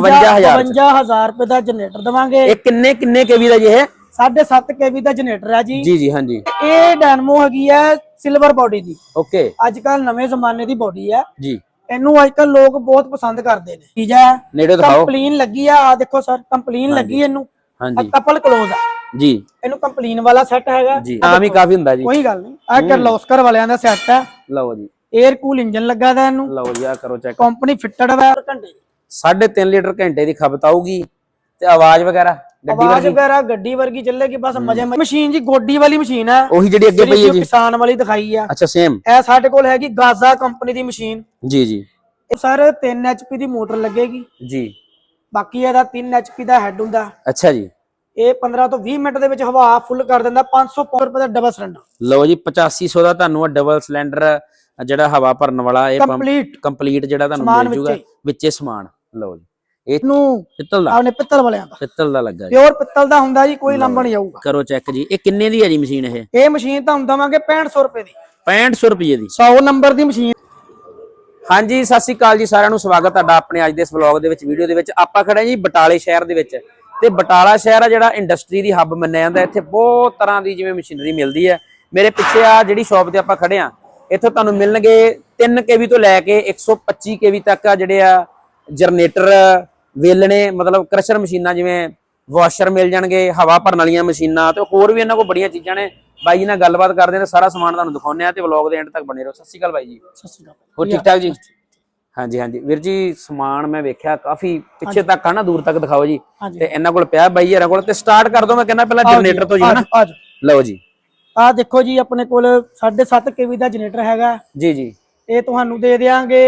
52000 ਚ। 52000 ਰੁਪਏ ਦਾ ਜਨਰੇਟਰ ਦਵਾਂਗੇ। ਇਹ ਕਿੰਨੇ ਕਿੰਨੇ ਕੇਵੀ ਦਾ ਜੀ ਇਹ? 7.5 ਕੇਵੀ ਦਾ ਜਨਰੇਟਰ ਹੈ ਜੀ। ਜੀ ਜੀ ਹਾਂਜੀ। ਇਹ ਡੈਨਮੋ ਹੈਗੀ ਹੈ ਸਿਲਵਰ ਬਾਡੀ ਦੀ। ਓਕੇ। ਅੱਜ ਕੱਲ ਨਵੇਂ ਜ਼ਮਾਨੇ ਦੀ ਬਾਡੀ ਹੈ ਜੀ। ਇਹਨੂੰ ਅੱਜ ਕੱਲ ਲੋਕ ਬਹੁਤ ਪਸੰਦ ਕਰਦੇ ਨੇ। ਚੀਜ਼ ਹੈ? ਨੇੜੇ ਦਿਖਾਓ। ਕੰਪਲੀਨ ਲੱਗੀ ਆ ਆ ਦੇਖੋ ਸਰ ਕੰਪਲੀਨ ਲੱਗੀ ਇਹਨੂੰ। ਹਾਂਜੀ। ਕਪਲ ਕਲੋਜ਼ ਆ। ਜੀ। ਇਹਨੂੰ ਕੰਪਲੀਨ ਵਾਲਾ ਸੈੱਟ ਹੈਗਾ। ਜੀ। ਨਾਮ ਹੀ ਕਾਫੀ ਹੁੰਦਾ ਜੀ। ਕੋਈ ਗੱਲ ਨਹੀਂ। ਆ ਕਰਲੋਸਕਰ ਵਾਲਿਆਂ ਦਾ ਸੈੱਟ ਹੈ ਲਓ ਜੀ। 에ਅਰ ਕੂਲ ਇੰਜਨ ਲੱਗਾ ਦਾ ਇਹਨੂੰ। ਲਓ ਜੀ ਆ ਕਰੋ ਚੈੱਕ ਕੰਪਨੀ ਫਿੱਟਡ ਹੈ ਘੰਟੇ 3.5 ਲੀਟਰ ਘੰਟੇ ਦੀ ਖਪਤ ਆਊਗੀ ਤੇ ਆਵਾਜ਼ ਵਗੈਰਾ ਗੱਡੀ ਆਵਾਜ਼ ਵਗੈਰਾ ਗੱਡੀ ਵਰਗੀ ਚੱਲੇਗੀ ਬਸ ਮਜ਼ੇ ਮਸ਼ੀਨ ਜੀ ਗੋਡੀ ਵਾਲੀ ਮਸ਼ੀਨ ਹੈ। ਉਹੀ ਜਿਹੜੀ ਅੱਗੇ ਪਈ ਹੈ ਜੀ। ਕਿਸਾਨ ਵਾਲੀ ਦਿਖਾਈ ਆ। ਅੱਛਾ ਸੇਮ ਇਹ ਸਾਡੇ ਕੋਲ ਹੈਗੀ ਗਾਜ਼ਾ ਕੰਪਨੀ ਦੀ ਮਸ਼ੀਨ। ਜੀ ਜੀ। ਇਹ ਸਰ 3 ਐਚਪੀ ਦੀ ਮੋਟਰ ਲੱਗੇਗੀ। ਜੀ। ਬਾਕੀ ਇਹਦਾ 3 ਐਚਪੀ ਦਾ ਹੈਡ ਹੁੰਦਾ। ਅੱਛਾ ਜੀ। ਇਹ 15 ਤੋਂ 20 ਮਿੰਟ ਦੇ ਵਿੱਚ ਹਵਾ ਫੁੱਲ ਕਰ ਦਿੰਦਾ 500 ਰੁਪਏ ਦਾ ਡਬਲ ਸਿਲੰਡਰ। ਲਓ ਜੀ 8500 ਦਾ ਤੁਹਾਨੂੰ ਆ ਡਬਲ ਸਿਲੰਡਰ ਜਿਹੜਾ ਹਵਾ ਭਰਨ ਵਾਲਾ ਇਹ ਕੰਪਲੀਟ। ਕੰਪਲੀਟ ਜਿਹੜਾ ਤੁਹਾਨੂੰ ਮਿਲ ਜੂਗਾ। ਵਿੱਚੇ ਸਮਾਨ। ਲਓ ਜੀ। ਇਹ ਨੂੰ ਪਿੱਤਲ ਦਾ। ਆਪਣੇ ਪਿੱਤਲ ਵਾਲਿਆਂ ਦਾ। ਪਿੱਤਲ ਦਾ ਲੱਗਾ ਜੀ। ਪਿਓਰ ਪਿੱਤਲ ਦਾ ਹੁੰਦਾ ਜੀ ਕੋਈ ਲੰਬਾ ਨਹੀਂ ਆਊਗਾ। ਕਰੋ ਚੈੱਕ ਜੀ। ਇਹ ਕਿੰਨੇ ਦੀ ਹੈ ਜੀ ਮਸ਼ੀਨ ਇਹ? ਇਹ ਮਸ਼ੀਨ ਤੁਹਾਨੂੰ ਦਵਾਂਗੇ 6500 ਰੁਪਏ ਦੀ। 6500 ਰੁਪਏ ਦੀ। 100 ਨੰਬਰ ਦੀ ਮਸ਼ੀਨ। ਹਾਂਜੀ ਸਤਿ ਸ਼੍ਰੀ ਅਕਾਲ ਜੀ। ਸਾਰਿਆਂ ਨੂੰ ਸਵਾਗਤ ਤੁਹਾਡਾ ਆਪਣੇ ਅੱਜ ਦੇ ਇਸ ਵਲੌਗ ਦੇ ਵਿੱਚ ਵੀਡੀਓ ਦੇ ਵਿੱਚ। ਆਪਾਂ ਖੜੇ ਜੀ ਬਟਾਲੇ ਸ਼ਹਿਰ ਦੇ ਵਿੱਚ। ਤੇ ਬਟਾਲਾ ਸ਼ਹਿਰ ਆ ਜਿਹੜਾ ਇੰਡਸਟਰੀ ਦੀ ਹੱਬ ਮੰਨਿਆ ਜਾਂਦਾ। ਇੱਥੇ ਬਹੁਤ ਤਰ੍ਹਾਂ ਦੀ ਜਿਵੇਂ ਮਸ਼ੀਨਰੀ ਮਿਲਦੀ ਹੈ। ਮੇਰੇ ਪਿੱਛੇ ਆ ਜਿਹੜੀ ਸ਼ਾਪ ਤੇ ਆਪਾਂ ਖੜੇ ਆ ਇੱਥੋਂ ਤੁਹਾਨੂੰ ਮਿਲਣਗੇ 3 ਕੇਵੀ ਤੋਂ ਲੈ ਕੇ 125 ਕੇਵੀ ਤੱਕ ਆ ਜਿਹੜੇ ਆ ਜਨਰੇਟਰ ਵੇਲਣੇ ਮਤਲਬ ਕ੍ਰਸ਼ਰ ਮਸ਼ੀਨਾਂ ਜਿਵੇਂ ਵਾਸ਼ਰ ਮਿਲ ਜਾਣਗੇ ਹਵਾ ਭਰਨ ਵਾਲੀਆਂ ਮਸ਼ੀਨਾਂ ਤੇ ਹੋਰ ਵੀ ਇਹਨਾਂ ਕੋਲ ਬੜੀਆਂ ਚੀਜ਼ਾਂ ਨੇ। ਬਾਈ ਜੀ ਨਾਲ ਗੱਲਬਾਤ ਕਰਦੇ ਤੇ ਸਾਰਾ ਸਮਾਨ ਤੁਹਾਨੂੰ ਦਿਖਾਉਂਦੇ ਆ ਤੇ ਵਲੌਗ ਦੇ ਐਂਡ ਤੱਕ ਬਣੇ ਰਹੋ। ਸਤਿ ਸ਼੍ਰੀ ਅਕਾਲ ਬਾਈ ਜੀ। ਸਤਿ ਸ਼੍ਰੀ ਅਕਾਲ ਹੋਰ ਠੀਕ ਠਾਕ ਜੀ? ਹਾਂਜੀ ਹਾਂਜੀ। ਵੀਰ ਜੀ ਸਮਾਨ ਮੈਂ ਵੇਖਿਆ ਕਾਫੀ ਪਿੱਛੇ ਤੱਕ ਆ ਨਾ ਦੂਰ ਤੱਕ ਦਿਖਾਓ ਜੀ। ਤੇ ਇਹਨਾਂ ਕੋਲ ਪਿਆ ਬਾਈ ਯਾਰਾਂ ਕੋਲ। ਤੇ ਸਟਾਰਟ ਕਰ ਦੋ ਮੈਂ ਕਹਿੰਦਾ ਪਹਿਲਾਂ ਜਨਰੇਟਰ ਤੋਂ ਜੀ ਹਨਾ? ਲਓ ਜੀ। ਆ ਦੇਖੋ ਜੀ ਆਪਣੇ ਕੋਲ 7.5 ਕੇਵੀ ਦਾ ਜਨਰੇਟਰ ਹੈਗਾ। ਜੀ ਜੀ। ਇਹ ਤੁਹਾਨੂੰ ਦੇ ਦੇਾਂਗੇ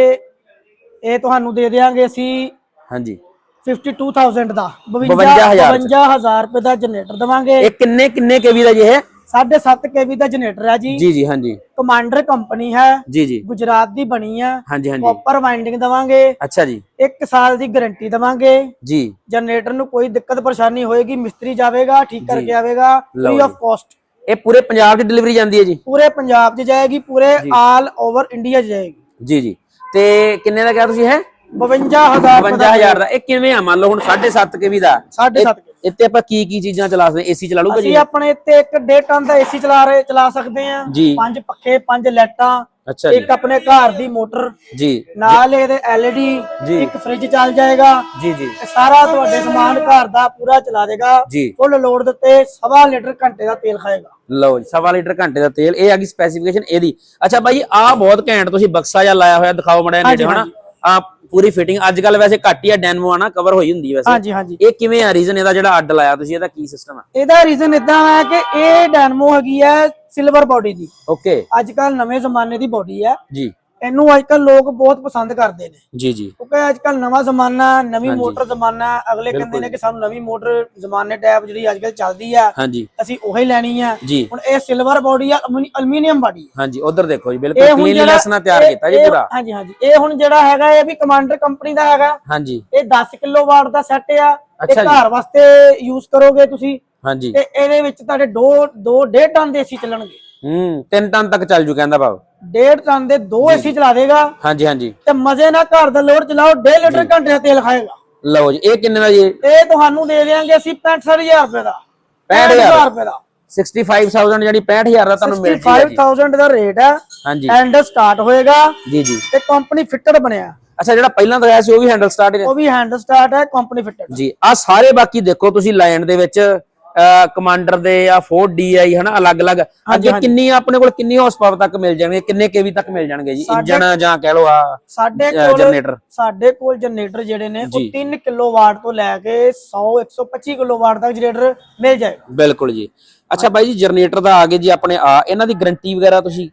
ਇਹ ਤੁਹਾਨੂੰ ਦੇ ਦੇਾਂਗੇ ਅਸੀਂ ਹਾਂਜੀ। 52000 ਦਾ। 52,000 52000 ਰੁਪਏ ਦਾ ਜਨਰੇਟਰ ਦਵਾਂਗੇ। ਇਹ ਕਿੰਨੇ ਕਿੰਨੇ ਕੇਵੀ ਦਾ ਜੀ ਇਹ? 7.5 ਕੇਵੀ ਦਾ ਜਨਰੇਟਰ ਹੈ ਜੀ। ਜੀ ਜੀ ਹਾਂਜੀ। ਕਮਾਂਡਰ ਕੰਪਨੀ ਹੈ। ਜੀ ਜੀ। ਗੁਜਰਾਤ ਦੀ ਬਣੀ ਹੈ ਹਾਂਜੀ ਹਾਂਜੀ। ਕਾਪਰ ਵਾਈਂਡਿੰਗ ਦਵਾਂਗੇ। ਅੱਛਾ ਜੀ। 1 ਸਾਲ ਦੀ ਗਾਰੰਟੀ ਦਵਾਂਗੇ। ਜੀ। ਜਨਰੇਟਰ ਨੂੰ ਕੋਈ ਦਿੱਕਤ ਪਰੇਸ਼ਾਨੀ ਹੋਏਗੀ ਮਿਸਤਰੀ ਜਾਵੇਗਾ ਠੀਕ ਕਰਕੇ ਆਵੇਗਾ। ਫ੍ਰੀ ਆਫ ਕਾਸਟ ਇਹ ਪੂਰੇ ਪੰਜਾਬ 'ਚ ਡਿਲੀਵਰੀ ਜਾਂਦੀ ਹੈ ਜੀ? ਪੂਰੇ ਪੰਜਾਬ 'ਚ ਜਾਏਗੀ ਪੂਰੇ ਆਲ ਓਵਰ ਇੰਡੀਆ 'ਚ ਜਾਏਗੀ। ਜੀ ਜੀ। ਤੇ ਕਿੰਨੇ ਦਾ ਕਿਹਾ ਤੁਸੀਂ ਹੈ? 52000 ਰੁਪਏ ਦਾ 55000 ਦਾ। ਇਹ ਕਿਵੇਂ ਆ? ਮੰਨ ਲਓ ਹੁਣ 7.5 ਕੇਵੀ ਦਾ। 7.5 ਇੱਥੇ ਆਪਾਂ ਕੀ ਕੀ ਚੀਜ਼ਾਂ ਚਲਾ ਸਕਦੇ? ਏਸੀ ਚਲਾ ਲੂਗਾ ਜੀ। ਅਸੀਂ ਆਪਣੇ ਇੱਥੇ ਇੱਕ ਡੇਢ ਟਨ ਦਾ ਏਸੀ ਚਲਾ ਰਹੇ ਚਲਾ ਸਕਦੇ ਆ ਪੰਜ ਪੱਖੇ ਪੰਜ ਲਾਈਟਾਂ ਅੱਛਾ ਜੀ। ਇੱਕ ਆਪਣੇ ਘਰ ਦੀ ਮੋਟਰ ਜੀ। ਨਾਲ ਇਹਦੇ ਐਲਈਡੀ ਜੀ। ਇੱਕ ਫ੍ਰਿਜ ਚੱਲ ਜਾਏਗਾ। ਜੀ ਜੀ। ਇਹ ਸਾਰਾ ਤੁਹਾਡੇ ਸਮਾਨ ਘਰ ਦਾ ਪੂਰਾ ਚਲਾ ਦੇਗਾ। ਜੀ। ਫੁੱਲ ਲੋਡ ਦੇ ਉੱਤੇ ਸਵਾ ਲੀਟਰ ਘੰਟੇ ਦਾ ਤੇਲ ਖਾਏਗਾ। ਲਓ ਜੀ ਸਵਾ ਲੀਟਰ ਘੰਟੇ ਦਾ ਤੇਲ। ਇਹ ਆ ਗਈ ਸਪੈਸੀਫਿਕੇਸ਼ਨ ਇਹਦੀ। ਅੱਛਾ ਬਾਈ ਆਹ ਬਹੁਤ ਘੈਂਟ ਤੁਸੀਂ ਬਕਸਾ ਜਿਹਾ ਲਾਇਆ ਹੋਇਆ ਦਿਖਾਓ ਮੜਾ ਨੇੜੇ ਹਨਾ? ਆ ਪੂਰੀ ਫਿਟਿੰਗ ਅੱਜ ਕੱਲ ਵੈਸੇ ਘੱਟ ਹੀ ਆ ਡੈਨਮੋ ਆ ਨਾ ਕਵਰ ਹੋਈ ਹੁੰਦੀ ਵੈਸੇ। ਹਾਂਜੀ ਹਾਂਜੀ। ਇਹ ਕਿਵੇਂ ਆ ਰੀਜ਼ਨ ਇਹਦਾ ਜਿਹੜਾ ਅੱਡ ਲਾਇਆ ਤੁਸੀਂ? ਇਹਦਾ ਕੀ ਸਿਸਟਮ ਆ? ਇਹਦਾ ਰੀਜ਼ਨ ਇਦਾਂ ਹੈ ਕਿ ਇਹ ਡੈਨਮੋ ਹੈਗੀ ਹੈ ਸਿਲਵਰ ਬਾਡੀ ਦੀ। ਓਕੇ ਅੱਜ ਕੱਲ ਨਵੇਂ ਜ਼ਮਾਨੇ ਦੀ ਬਾਡੀ ਹੈ। ਜੀ। ਇਹਨੂੰ ਅੱਜ ਕੱਲ ਲੋਕ ਬਹੁਤ ਪਸੰਦ ਕਰਦੇ ਨੇ। ਜੀ ਜੀ। ਕਿਉਂਕਿ ਅੱਜ ਕੱਲ ਨਵਾਂ ਜ਼ਮਾਨਾ ਨਵੀਂ ਮੋਟਰ ਜ਼ਮਾਨਾ ਅਗਲੇ ਕਹਿੰਦੇ ਨੇ ਕਿ ਸਾਨੂੰ ਨਵੀਂ ਮੋਟਰ ਜ਼ਮਾਨੇ ਟੈਪ ਜਿਹੜੀ ਅੱਜ ਕੱਲ ਚੱਲਦੀ ਆ ਹਾਂਜੀ। ਅਸੀਂ ਉਹੀ ਲੈਣੀ ਆ ਹੁਣ ਇਹ ਸਿਲਵਰ ਬਾਡੀ ਆ ਅਲਮੀਨੀਅਮ ਬਾਡੀ ਹਾਂਜੀ ਉਧਰ ਦੇਖੋ ਜੀ ਬਿਲਕੁਲ ਕਲੀਨਨੈਸ ਨਾਲ ਤਿਆਰ ਕੀਤਾ ਜੀ ਪੂਰਾ। ਹਾਂਜੀ ਹਾਂਜੀ। ਇਹ ਹੁਣ ਜਿਹੜਾ ਹੈਗਾ ਇਹ ਵੀ ਕਮਾਂਡਰ ਕੰਪਨੀ ਦਾ ਹੈਗਾ। ਹਾਂਜੀ। ਇਹ 10 ਕਿਲੋਵਾਟ ਦਾ ਸੈੱਟ ਆ। ਇਹ। ਘਰ ਵਾਸਤੇ ਯੂਜ਼ ਕਰੋਗੇ ਤੁਸੀਂ। ਹਾਂਜੀ। ਤੇ ਇਹਦੇ ਵਿੱਚ ਤੁਹਾਡੇ 2 2 1.5 ਟਨ ਦੇ ਏਸੀ ਚੱਲਣਗੇ। ਹੂੰ 3 ਟਨ ਤੱਕ ਚੱਲ ਜੂ ਕਹਿੰਦਾ ਭਾਵ। 1.5 ਟਨ ਦੇ ਦੋ ਏਸੀ ਚਲਾ ਦੇਗਾ। ਹਾਂਜੀ ਹਾਂਜੀ। ਤੇ ਮਜ਼ੇ ਨਾਲ ਘਰ ਦਾ ਲੋਡ ਚਲਾਓ 1.5 ਲੀਟਰ ਘੰਟੇ ਦਾ ਤੇਲ ਖਾਏਗਾ। ਲਓ ਜੀ ਇਹ ਕਿੰਨੇ ਦਾ ਜੀ ਇਹ ਤੁਹਾਨੂੰ ਦੇ ਦੇਵਾਂਗੇ ਅਸੀਂ 65000 ਰੁਪਏ ਦਾ। 65,000 ਰੁਪਏ ਦਾ। 65000 ਜਿਹੜੀ 65000 ਦਾ ਤੁਹਾਨੂੰ ਮਿਲ ਜੂਗਾ ਜੀ। 65000 ਦਾ ਰੇਟ ਹੈ। ਹਾਂਜੀ। ਐਂਡ ਸਟਾਰਟ ਹੋਏਗਾ। ਜੀ ਜੀ। ਤੇ ਕੰਪਨੀ ਫਿੱਟਡ ਬਣਿਆ। ਅੱਛਾ ਜਿਹੜਾ ਪਹਿਲਾਂ ਦਿਖਾਇਆ ਸੀ ਉਹ ਵੀ ਹੈਂਡਲ ਸਟਾਰਟ ਉਹ ਵੀ ਹੈਂਡ ਸਟਾਰਟ ਹੈ ਕੰਪਨੀ ਫਿੱਟਡ ਜੀ ਆ ਸਾਰੇ ਬਾਕੀ ਦੇਖੋ ਤੁਸੀਂ ਲਾਈਨ ਦੇ ਵਿੱਚ। ਕਮਾਂਡਰ ਦੇ ਆ 4DI ਹਨਾ ਅਲੱਗ-ਅਲੱਗ। ਅੱਗੇ ਕਿੰਨੀ ਆਪਣੇ ਕੋਲ ਕਿੰਨੀ ਹਾਰਸ ਪਾਵਰ ਤੱਕ ਮਿਲ ਜਾਣਗੇ ਕਿੰਨੇ ਕੇਵੀ ਤੱਕ ਮਿਲ ਜਾਣਗੇ ਜੀ? ਇੰਜਨ ਜਾਂ ਕਹਿ ਲਓ ਆ ਸਾਡੇ ਕੋਲ ਜਨਰੇਟਰ ਸਾਡੇ ਕੋਲ ਜਨਰੇਟਰ ਜਿਹੜੇ ਨੇ ਉਹ ਜੀ। 3 ਕਿਲੋਵਾਟ ਤੋਂ ਲੈ ਕੇ 100 125 ਕਿਲੋਵਾਟ ਤੱਕ ਜਨਰੇਟਰ ਮਿਲ ਜਾਏਗਾ ਬਿਲਕੁਲ ਜੀ। ਅੱਛਾ ਬਾਈ ਜੀ ਜਨਰੇਟਰ ਦਾ ਆ ਗਏ ਜੀ ਆਪਣੇ ਆ ਇਹਨਾਂ ਦੀ ਗਾਰੰਟੀ ਵਗੈਰਾ ਤੁਸੀਂ?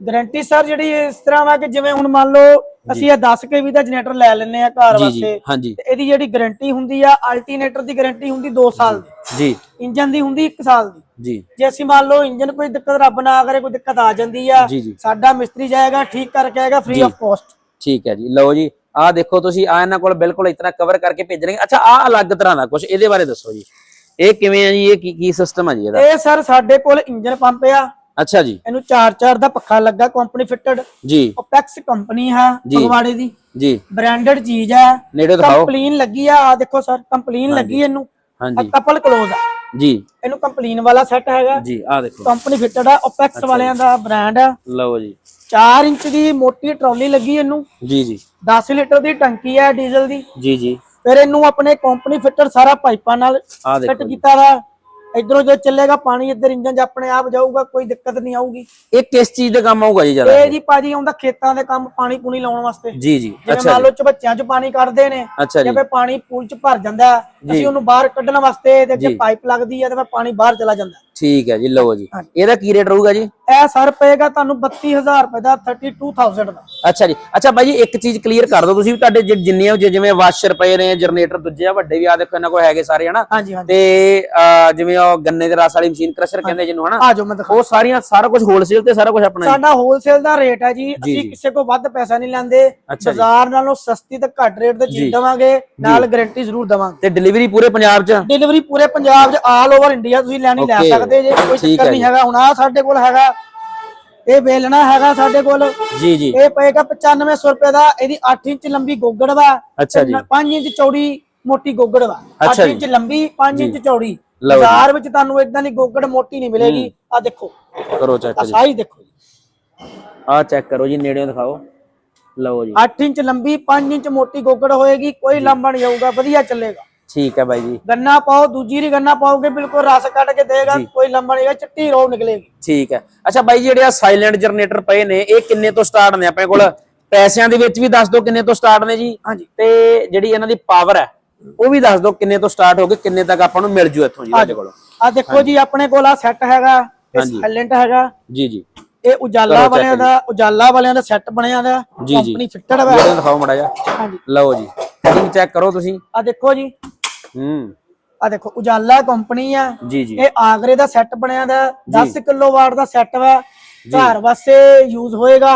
ਗਾਰੰਟੀ ਸਰ ਜਿਹੜੀ ਇਸ ਤਰ੍ਹਾਂ ਵਾ ਕਿ ਜਿਵੇਂ ਹੁਣ ਮੰਨ ਲਓ ਅਸੀਂ ਇਹ 10 ਕੇਵੀ ਦਾ ਜਨਰੇਟਰ ਲੈ ਲੈਨੇ ਆ ਘਰ ਵਾਸਤੇ। ਹਾਂਜੀ। ਤੇ ਇਹਦੀ ਜਿਹੜੀ ਗਾਰੰਟੀ ਹੁੰਦੀ ਆ ਅਲਟਰਨੇਟਰ ਦੀ ਗਾਰੰਟੀ ਹੁੰਦੀ 2 ਸਾਲ ਦੀ। ਜੀ। ਇੰਜਨ ਦੀ ਹੁੰਦੀ 1 ਸਾਲ ਦੀ। ਜੀ। ਜੇ ਅਸੀਂ ਮੰਨ ਲਓ ਇੰਜਨ ਕੋਈ ਦਿੱਕਤ ਰੱਬ ਨਾ ਕਰੇ ਕੋਈ ਦਿੱਕਤ ਆ ਜਾਂਦੀ ਆ ਸਾਡਾ ਮਿਸਤਰੀ ਜਾਏਗਾ ਠੀਕ ਕਰਕੇ ਆਏਗਾ ਫ੍ਰੀ ਆਫ ਕਾਸਟ ਠੀਕ ਹੈ ਜੀ। ਲਓ ਜੀ ਆ ਦੇਖੋ ਤੁਸੀਂ ਆ ਇਹਨਾਂ ਕੋਲ ਬਿਲਕੁਲ ਇਤਨਾ ਕਵਰ ਕਰਕੇ ਭੇਜਣਗੇ ਅੱਛਾ ਆ ਅਲੱਗ ਤਰ੍ਹਾਂ ਦਾ ਕੁਝ ਇਹਦੇ ਬਾਰੇ ਦੱਸੋ ਜੀ। ਇਹ ਕਿਵੇਂ ਆ ਜੀ? ਇਹ ਕੀ ਕੀ ਸਿਸਟਮ ਆ ਜੀ ਇਹਦਾ? ਇਹ ਸਰ ਸਾਡੇ ਕੋਲ ਇੰਜਨ ਪੰਪ ਆ। ਅੱਛਾ ਜੀ। ਇਹਨੂੰ 4-4 ਦਾ ਪੱਖਾ ਲੱਗਾ ਕੰਪਨੀ ਫਿੱਟਡ ਜੀ। ਓਪੈਕਸ ਕੰਪਨੀ ਹੈ। ਫਗਵਾੜੇ ਦੀ। ਜੀ। ਬ੍ਰਾਂਡਡ ਚੀਜ਼ ਹੈ। ਨੇੜੇ ਦਿਖਾਓ। ਕੰਪਲੀਨ ਲੱਗੀ ਆ ਆ ਦੇਖੋ ਸਰ ਕੰਪਲੀਨ ਲੱਗੀ ਇਹਨੂੰ। ਹਾਂਜੀ। ਕਪਲ ਕਲੋਜ਼ ਆ। ਜੀ। ਇਹਨੂੰ ਕੰਪਲੀਨ ਵਾਲਾ ਸੈੱਟ ਹੈਗਾ। ਜੀ ਆ ਦੇਖੋ। ਕੰਪਨੀ ਫਿਟਡ ਆ ਓਪੈਕਸ ਵਾਲਿਆਂ ਦਾ ਬ੍ਰਾਂਡ ਆ। ਲਓ ਜੀ। 4 ਇੰਚ ਦੀ ਮੋਟੀ ਟਰਾਲੀ ਲੱਗੀ ਇਹਨੂੰ। ਜੀ ਜੀ। 10 ਲੀਟਰ ਦੀ ਟੰਕੀ ਹੈ ਡੀਜ਼ਲ ਦੀ। ਜੀ ਜੀ। ਫਿਰ ਇਹਨੂੰ ਆਪਣੇ ਕੰਪਨੀ ਫਿਟਰ ਸਾਰਾ ਪਾਈਪਾਂ ਨਾਲ ਆ ਫਿੱਟ। ਕੀਤਾ ਵਾ। ਇਧਰੋਂ ਜੋ ਚੱਲੇਗਾ ਪਾਣੀ ਇੱਧਰ ਇੰਜਨ 'ਚ ਆਪਣੇ ਆਪ ਜਾਊਗਾ ਕੋਈ ਦਿੱਕਤ ਨਹੀਂ ਆਊਗੀ। ਇਹ ਕਿਸ ਚੀਜ਼ ਦੇ ਕੰਮ ਆਊਗਾ ਜੀ ਜ਼ਿਆਦਾ? ਇਹ ਜੀ ਭਾਜੀ ਆਉਂਦਾ ਖੇਤਾਂ ਦੇ ਕੰਮ ਪਾਣੀ ਪੂਣੀ ਲਾਉਣ ਵਾਸਤੇ। ਜੀ ਜੀ। ਜਿਵੇਂ ਅੱਛਾ ਮੰਨ ਲਓ ਚਬੱਚਿਆਂ 'ਚ ਪਾਣੀ ਕੱਢਦੇ ਨੇ ਅੱਛਾ ਜੀ। ਪਾਣੀ ਪੂਲ 'ਚ ਭਰ ਜਾਂਦਾ ਹੈ, ਅਸੀਂ ਉਹਨੂੰ ਬਾਹਰ ਕੱਢਣ ਵਾਸਤੇ ਜੀ। ਜੇ। ਪਾਈਪ ਲੱਗਦੀ ਹੈ ਤੇ ਫਿਰ ਪਾਣੀ ਬਾਹਰ ਚਲਾ ਜਾਂਦਾ। ਹੈ। ਠੀਕ ਹੈ ਜੀ ਲਓ ਜੀ। ਇਹਦਾ ਕੀ ਰੇਟ ਰਹੂਗਾ ਜੀ? ਇਹ ਸਰ ਪਏਗਾ ਤੁਹਾਨੂੰ 32000 ਰੁਪਏ ਦਾ 32000 ਦਾ। ਅੱਛਾ ਜੀ। ਅੱਛਾ ਬਾਈ ਜੀ ਇੱਕ ਚੀਜ਼ ਕਲੀਅਰ ਕਰ ਦਿਓ ਤੁਸੀਂ ਤੁਹਾਡੇ ਜਿ- ਜਿੰਨੀਆਂ ਜਿ- ਜਿਵੇਂ ਵਾਸ਼ਰ ਪਏ ਨੇ ਜਨਰੇਟਰ ਦੂਜੇ ਆ ਵੱਡੇ ਵੀ ਆ ਦੇਖੋ ਇਹਨਾਂ ਕੋਲ ਹੈਗੇ ਸਾਰੇ ਹਨਾ? ਤੇ ਜਿਵੇਂ ਉਹ ਗੰਨੇ ਦੇ ਰਸ ਵਾਲੀ ਮਸ਼ੀਨ ਕ੍ਰਸ਼ਰ ਕਹਿੰਦੇ ਜਿਹਨੂੰ ਹਨਾ? ਆ ਜਾਓ ਮੈਂ ਦਿਖਾ ਉਹ ਸਾਰੀਆਂ ਸਾਰਾ ਕੁਝ ਹੋਲਸੇਲ ਤੇ ਸਾਰਾ ਕੁਝ ਆਪਣਾ ਸਾਡਾ ਹੋਲਸੇਲ ਦਾ ਰੇਟ ਹੈ ਜੀ ਅਸੀਂ। ਕਿਸੇ ਕੋ ਵੱਧ ਪੈਸਾ ਨਹੀਂ ਲੈਂਦੇ। ਬਾਜ਼ਾਰ ਨਾਲੋਂ ਸਸਤੀ ਤੇ ਘੱਟ ਰੇਟ ਤੇ। ਚੀਜ਼ ਦਵਾਂਗੇ ਨਾਲ ਗਾਰੰਟੀ ਜ਼ਰੂਰ ਦਵਾਂਗੇ। ਤੇ ਡਿਲੀਵਰੀ ਪੂਰੇ ਪੰਜਾਬ 'ਚ? ਡਿਲੀਵਰੀ ਪੂਰੇ ਪੰਜਾਬ 'ਚ ਆਲ ਓਵਰ ਇੰਡੀਆ ਤੁਸੀਂ ਲੈਣੀ ਲੈ Okay, ਸਕਦੇ ਜੇ ਕੋਈ ਠੀਕ ਚੱਕਰ ਹੈ ਨਹੀਂ ਜੀ। ਹੈਗਾ। ਹੁਣ ਆ ਸਾਡੇ ਕੋਲ ਹੈਗਾ। ਇਹ ਵੇਲਣਾ ਹੈਗਾ ਸਾਡੇ ਕੋਲ। ਜੀ ਜੀ। ਇਹ ਪਏਗਾ 9500 ਰੁਪਏ ਦਾ। ਇਹਦੀ 8 ਇੰਚ ਲੰਬੀ ਗੋਗੜ ਵਾ ਅੱਛਾ ਜੀ। 5 ਇੰਚ ਚੌੜੀ ਮੋਟੀ ਗੋਗੜ ਵਾ। 8 ਅੱਛਾ ਜੀ। ਇੰਚ ਲੰਬੀ 5 ਇੰਚ ਚੌੜੀ। ਲਓ ਜੀ। ਬਾਜ਼ਾਰ ਵਿੱਚ ਤੁਹਾਨੂੰ ਇਦਾਂ ਦੀ ਗੋਗੜ ਮੋਟੀ ਨਹੀਂ ਮਿਲੇਗੀ। ਆ ਦੇਖੋ। ਕਰੋ ਚੈੱਕ ਆ ਜੀ। ਸਾਈਜ਼ ਦੇਖੋ ਜੀ। ਆ ਚੈੱਕ ਕਰੋ ਜੀ ਨੇੜਿਓਂ ਦਿਖਾਓ। ਲਓ ਜੀ। 8 ਇੰਚ ਲੰਬੀ 5 ਇੰਚ ਮੋਟੀ ਗੋਗੜ ਹੋਏਗੀ। ਕੋਈ ਲਾਂਬਾ ਨਹੀਂ ਆਊਗਾ। ਵਧੀਆ ਚੱਲੇਗਾ। ਠੀਕ ਹੈ ਬਾਈ ਜੀ। ਗੰਨਾ ਪਾਓ ਦੂਜੀ ਰੀ ਗੰਨਾ ਪਾਓਗੇ ਬਿਲਕੁਲ ਰਸ ਕੱਢ ਕੇ ਦੇਗਾ ਕੋਈ ਲਾਂਬਾ ਨਹੀਂ ਆਏਗਾ ਚਿੱਟੀ ਰੋ ਨਿਕਲੇਗੀ। ਠੀਕ ਹੈ। ਅੱਛਾ ਬਾਈ ਜਿਹੜੇ ਆ ਸਾਇਲੈਂਟ ਜਨਰੇਟਰ ਪਏ ਨੇ ਇਹ ਕਿੰਨੇ ਤੋਂ ਸਟਾਰਟ ਨੇ? ਆਪਣੇ ਕੋਲ ਪੈਸਿਆਂ ਦੇ ਵਿੱਚ ਵੀ ਦੱਸ ਦਿਓ ਕਿੰਨੇ ਤੋਂ ਸਟਾਰਟ ਨੇ ਜੀ। ਹਾਂਜੀ। ਤੇ ਜਿਹੜੀ ਇਹਨਾਂ ਦੀ ਪਾਵਰ ਹੈ ਉਹ ਵੀ ਦੱਸ ਦਿਓ ਕਿੰਨੇ ਤੋਂ ਸਟਾਰਟ ਹੋ ਕੇ ਕਿੰਨੇ ਤੱਕ ਆਪਾਂ ਨੂੰ ਮਿਲ ਜੂ ਇੱਥੋਂ ਜੀ ਤੁਹਾਡੇ ਕੋਲ। ਆ ਦੇਖੋ ਜੀ ਆਪਣੇ ਕੋਲ ਆ ਸੈੱਟ ਹੈਗਾ। ਸਾਇਲੈਂਟ ਹੈਗਾ। ਜੀ ਜੀ। ਇਹ ਉਜਾਲਾ ਵਾਲਿਆਂ ਦਾ ਉਜਾਲਾ ਵਾਲਿਆਂ ਦਾ ਸੈੱਟ ਬਣਿਆ ਦਾ। ਕੰਪਨੀ ਫਿੱਟਡ ਜਿਹੜੇ ਦਿਖਾਓ ਮੜਾ ਜਾ ਹਾਂਜੀ। ਲਓ ਜੀ। ਚੈੱਕ ਕਰੋ ਤੁਸੀਂ। ਆ ਦੇਖੋ ਜੀ ਹੂੰ। ਆ ਦੇਖੋ ਉਜਾਲਾ ਕੰਪਨੀ ਆ। ਜੀ ਜੀ। ਇਹ ਆਗਰੇ ਦਾ ਸੈੱਟ ਬਣਿਆ ਦਾ 10 ਕਿਲੋਵਾਟ ਦਾ ਸੈੱਟ ਵਾ। ਘਰ ਵਾਸਤੇ ਯੂਜ਼ ਹੋਏਗਾ।